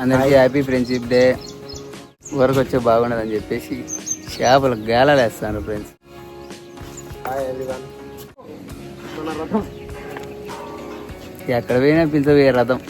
అందరికీ happy friendship day వరకు వచ్చే బాగుండదని చెప్పేసి చేపలు గేలాలు వేస్తాను ఫ్రెండ్స్ హాయ్ ఎవ్రీవన్ మన రథం.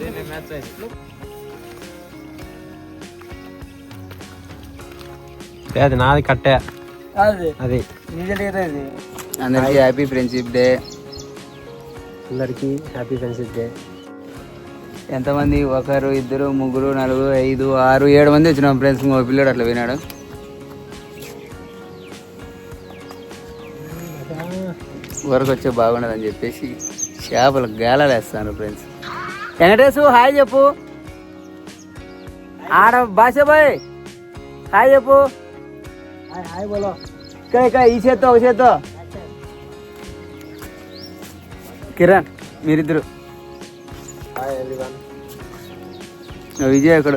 రథం అది నాది కట్టే అది అది డీజిల్ ఇది అందరికీ హ్యాపీ ఫ్రెండ్షిప్ డే అందరికి హ్యాపీ ఫ్రెండ్షిప్ డే ఎంతమంది? ఒకరు ఇద్దరు ముగ్గురు నలుగురు ఐదు ఆరు ఏడు మంది వచ్చినాం ఫ్రెండ్స్ ఇంకో పిల్లడు అట్లా పోయినాడు వరకు వచ్చే బాగుండదని చెప్పేసి చేపలు గేలాలు వేస్తాను ఫ్రెండ్స్ వెంకటేశు హాయ్ చెప్పు. ఆడ భాష బాయ్ హాయ్ చెప్పు. హాయ్ బోలో. ఇక్కడ ఇక్కడ ఈ చేత్తో ఒక చేత్తో. కిరణ్ మీరిద్దరు. విజయ్ అక్కడ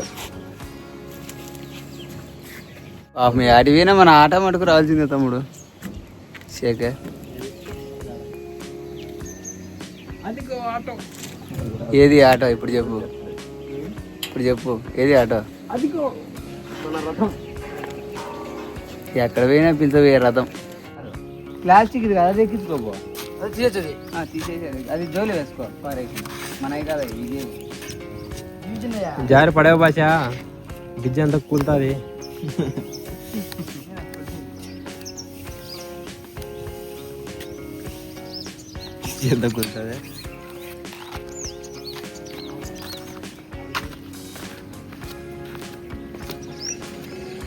మీ అడివినా మన ఆట మటుకు రావాల్సిందే తమ్ముడు. శేఖర్ ఆటో. ఏది ఆటో? ఇప్పుడు చెప్పు. ఇప్పుడు చెప్పు. ఏది ఆటో? అదిగో. మన రథం. ఎక్కడ పోయినా పిలిచబోయే రథం. ప్లాస్టిక్ ఇది కదా అది ఎక్కించుకోబో అది తీయచ్చది. తీసేసి అది జోలి వేసుకో పారేకి మనకి కదా ఇది జారి పడవ భాష. గిజ్జ అంతా కూలుతుంది. ఎంత కూలుతుంది?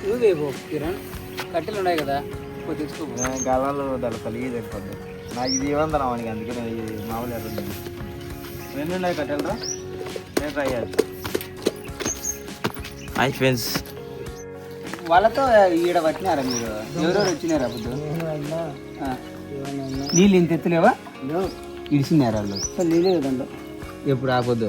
ఇవ్వేపో కిరణ్ కట్టెలు ఉన్నాయి కదా పోయి తెచ్చుకోపో గలాలు దాని కలిగి సరిపోద్ది నాకు ఇది ఇవ్వందా వానికి అందుకే నేను ఇది మామూలు ఎర్రది ఎన్ని ఉన్నాయి కట్టెలరా నేను ట్రై చేస్తాను హాయ్ ఫ్రెండ్స్ వాళ్ళతో ఈడ పట్టినారా మీరు? ఎవరెవరు వచ్చినారా ఆ. నీళ్ళు ఇంత ఎత్తులేవా? ఇడిచినారా వాళ్ళు? నీళ్ళే కదండి. ఎప్పుడు ఆపొద్దు.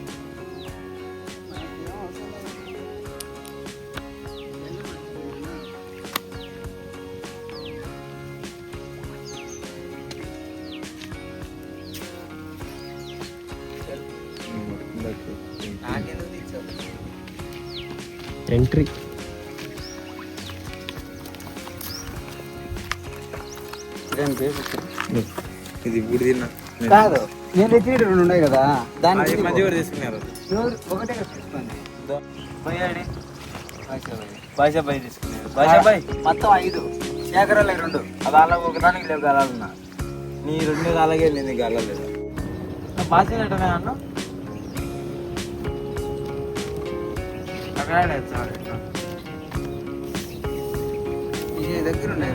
ఎంట్రీ ఇది ఇప్పుడు తిన్నా. కాదు నేను తెచ్చి రెండు ఉన్నాయి కదా. దాన్ని మంచి కూడా తీసుకున్నారు. ఒకటే కదా తీసుకోండి పోయాడి భాష బాయ్ తీసుకున్నారు. భాష బాయ్ మొత్తం ఐదు. శేఖరాలు రెండు. అది అలా ఒకదానికి లేవు గాలాలన్నా నీ రెండు అలాగే నేను గాలలేదు భాష ఏంటనే విజయ్ దగ్గర ఉన్నాయి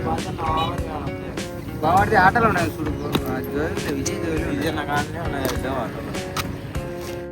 బావాడి ఆటలు ఉన్నాయి చూడు. విజయ్ జోలు విజయనగరాన్ని ఉన్నాయి